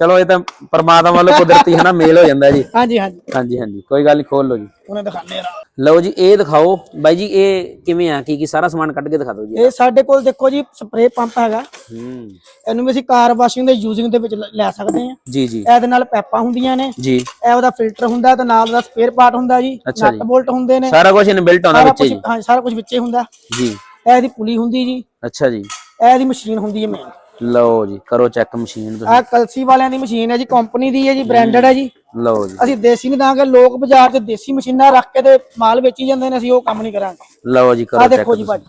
ਚਲੋ ਇਹ ਤਾਂ ਪਰਮਾਤਮਾ ਵੱਲੋਂ ਕੁਦਰਤੀ ਹੈ ਨਾ ਮੇਲ ਹੋ ਜਾਂਦਾ ਜੀ। ਹਾਂਜੀ ਹਾਂਜੀ। ਹਾਂਜੀ ਹਾਂਜੀ। ਕੋਈ ਗੱਲ ਨਹੀਂ ਖੋਲ ਲਓ ਜੀ। ਉਹਨੇ ਦਿਖਾਣੇ ਆ। ਲਓ ਜੀ ਇਹ ਦਿਖਾਓ। ਬਾਈ ਜੀ ਇਹ ਕਿਵੇਂ ਆ? ਕੀ ਕੀ ਸਾਰਾ ਸਮਾਨ ਕੱਢ ਕੇ ਦਿਖਾ ਦਿਓ ਜੀ। ਇਹ ਸਾਡੇ ਕੋਲ ਦੇਖੋ ਜੀ ਸਪਰੇ ਪੰਪ ਹੈਗਾ। ਹੂੰ। ਇਹਨੂੰ ਵੀ ਅਸੀਂ ਕਾਰ ਵਾਸ਼ਿੰਗ ਦੇ ਯੂਜ਼ਿੰਗ ਦੇ ਵਿੱਚ ਲ- ਸਕਦੇ ਹਾਂ। ਜੀ ਜੀ। ਇਹਦੇ ਨਾਲ ਪੈਪਾਂ ਹੁੰਦੀਆਂ ਨੇ। ਜੀ। ਇਹ ਉਹਦਾ ਫਿਲਟਰ ਹੁੰਦਾ ਤੇ ਨਾਲ ਉਹਦਾ ਸਪੇਅਰ ਪਾਰਟ ਹੁੰਦਾ ਜੀ। ਨਟ ਬੋਲਟ ਹੁੰਦੇ ਨੇ। ਸਾਰਾ ਕੁਝ ਇਨਬਿਲਟ ਆਉਂਦਾ ਵਿੱਚ ਜੀ। ਹਾਂ ਸਾਰਾ ਕੁਝ ਵਿੱਚੇ ਹੁੰਦਾ। ਜੀ। ਇਹ ਇਹਦੀ ਪੁਲੀ ਹੁੰਦੀ ਜੀ। ਅੱਛਾ ਜੀ। ਇਹ ਇਹਦੀ ਮਸ਼ੀਨ ਹੁੰਦੀ ਹੈ ਮੇਨ ਲਓ ਜੀ ਕਰੋ ਚੈੱਕ ਮਸ਼ੀਨ ਤੁਸੀਂ। ਆਹ ਕਲਸੀ ਵਾਲਿਆਂ ਦੀ ਮਸ਼ੀਨ ਹੈ ਜੀ ਕੰਪਨੀ ਦੀ ਹੈ ਜੀ ਬ੍ਰਾਂਡਡ ਹੈ ਜੀ। ਲਓ ਜੀ। ਅਸੀਂ ਦੇਸੀ ਨਹੀਂ ਦਾਂਗੇ ਲੋਕ ਬਾਜ਼ਾਰ 'ਚ ਦੇਸੀ ਮਸ਼ੀਨਾਂ ਰੱਖ ਕੇ ਤੇ ਮਾਲ ਵੇਚੀ ਜਾਂਦੇ ਨੇ ਅਸੀਂ ਉਹ ਕੰਮ ਨਹੀਂ ਕਰਾਂਗੇ। ਲਓ ਜੀ ਕਰੋ ਚੈੱਕ ਦੇਖੋ ਜੀ ਭਾਜੀ।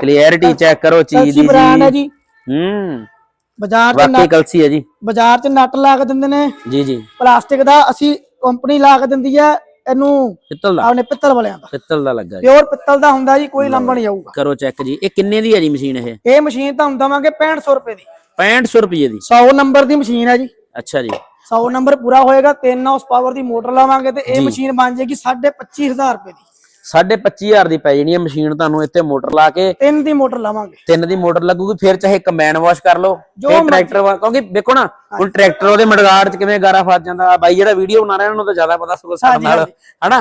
ਕਲੀਅਰਿਟੀ ਚੈੱਕ ਕਰੋ ਚੀਜ਼ ਕਲਸੀ ਦੀ ਬ੍ਰਾਂਡ ਹੈ ਜੀ। ਜੀ। ਹੂੰ। ਬਾਜ਼ਾਰ 'ਚ ਵਾਕਈ ਕਲਸੀ ਹੈ ਜੀ। ਬਾਜ਼ਾਰ 'ਚ ਨਟ ਲਾ ਕੇ ਦਿੰਦੇ ਨੇ। ਜੀ ਜੀ। ਪਲਾਸਟਿਕ ਦਾ ਅਸੀਂ ਕੰਪਨੀ ਲਾ ਕੇ ਦਿੰਦੀ ਹੈ ਇਹਨੂੰ ਪਿੱਤਲ ਦਾ? ਆਪਣੇ ਪਿੱਤਲ ਵਾਲਿਆਂ ਦਾ। ਪਿੱਤਲ ਦਾ ਲੱਗਾ ਜੀ। ਪਿਓਰ ਪਿੱਤਲ ਦਾ ਹੁੰਦਾ ਜੀ ਕੋਈ ਲੰਬਾ ਨਹੀਂ ਆਊਗਾ। ਕਰੋ ਚੈੱਕ ਜੀ। ਇਹ ਕਿੰਨੇ ਦੀ ਹੈ ਜੀ ਮਸ਼ੀਨ ਇਹ? ਇਹ ਮਸ਼ੀਨ ਤੁਹਾਨੂੰ ਦਵਾਂਗੇ 6500 ਰੁਪਏ ਦੀ। 6500 ਰੁਪਏ ਦੀ। 100 ਨੰਬਰ ਦੀ ਮਸ਼ੀਨ ਹੈ ਜੀ। ਅੱਛਾ ਜੀ। 100 ਨੰਬਰ ਪੂਰਾ ਹੋਏਗਾ 3 ਹਾਊਸ ਪਾਵਰ ਦੀ ਮੋਟਰ ਲਾਵਾਂਗੇ ਤੇ ਇਹ ਮਸ਼ੀਨ ਬਣ ਜਾਏਗੀ 25000 ਰੁਪਏ ਦੀ। 25000 ਦੀ ਪੈ ਜਾਣੀ ਹੈ ਮਸ਼ੀਨ ਤੁਹਾਨੂੰ ਇੱਥੇ ਮੋਟਰ ਲਾ ਕੇ। ਤਿੰਨ ਦੀ ਮੋਟਰ ਲਾਵਾਂਗੇ। ਤਿੰਨ ਦੀ ਮੋਟਰ ਲੱਗੂਗੀ ਫਿਰ ਚਾਹੇ ਕੰਬਾਈਨ ਵਾਸ਼ ਕਰ ਲਓ ਤੇ ਟਰੈਕਟਰ ਕਿਉਂਕਿ ਵੇਖੋ ਨਾ ਹੁਣ ਟਰੈਕਟਰ ਉਹਦੇ ਮਡਗਾੜ ਚ ਕਿਵੇਂ ਗਾਰਾ ਫਸ ਜਾਂਦਾ ਬਾਈ ਜਿਹੜਾ ਵੀਡੀਓ ਬਣਾ ਰਿਹਾ ਉਹਨਾਂ ਤਾਂ ਜ਼ਿਆਦਾ ਪਤਾ ਸਗੋਂ ਸਾਡੇ ਨਾਲ ਹਨਾ?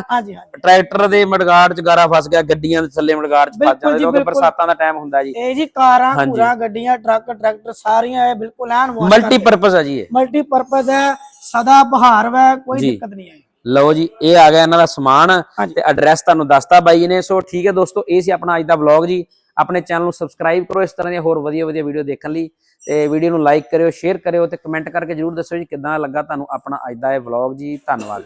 ਟਰੈਕਟਰ ਦੇ ਮਡਗਾੜ ਚ ਗਾਰਾ ਫਸ ਗਿਆ ਗੱਡੀਆਂ ਦੇ ਥੱਲੇ ਮਡਗਾੜ ਚ ਫਸ ਜਾਂਦਾ ਕਿਉਂਕਿ। ਬਰਸਾਤਾਂ ਦਾ ਟਾਈਮ ਹੁੰਦਾ ਜੀ। ਇਹ ਜੀ ਕਾਰਾਂ ਪੂਰਾ ਗੱਡੀਆਂ ਟਰੱਕ ਟਰੈਕਟਰ ਸਾਰੀਆਂ ਇਹ ਬਿਲਕੁਲ ਐਨ ਵਾਸ਼ ਮਲਟੀ ਪਰਪਸ ਜੀ ਇਹ। ਮਲਟੀ ਪਰਪਸ ਹੈ ਸਦਾ ਬਹਾਰ ਹੈ ਕੋਈ ਦਿੱਕਤ ਨਹੀਂ ਹੈ ਲਓ ਜੀ ਇਹ ਆ ਗਿਆ ਇਹਨਾਂ ਦਾ ਸਮਾਨ ਤੇ ਐਡਰੈਸ ਤੁਹਾਨੂੰ ਦੱਸਤਾ ਬਾਈ ਨੇ। ਸੋ ਠੀਕ ਹੈ ਦੋਸਤੋ ਇਹ ਸੀ ਆਪਣਾ ਅੱਜ ਦਾ ਵਲੌਗ ਜੀ। ਆਪਣੇ ਚੈਨਲ ਨੂੰ ਸਬਸਕ੍ਰਾਈਬ ਕਰੋ ਇਸ ਤਰ੍ਹਾਂ ਦੀਆਂ ਹੋਰ ਵਧੀਆ ਵਧੀਆ ਵੀਡੀਓ ਦੇਖਣ ਲਈ। ਤੇ ਵੀਡੀਓ ਨੂੰ ਲਾਈਕ ਕਰਿਓ ਸ਼ੇਅਰ ਕਰਿਓ ਤੇ ਕਮੈਂਟ ਕਰਕੇ ਜਰੂਰ ਦੱਸਿਓ ਜੀ ਕਿਦਾਂ ਲੱਗਾ ਤੁਹਾਨੂੰ ਆਪਣਾ ਅੱਜ ਦਾ ਇਹ ਵਲੌਗ ਜੀ। ਧੰਨਵਾਦ।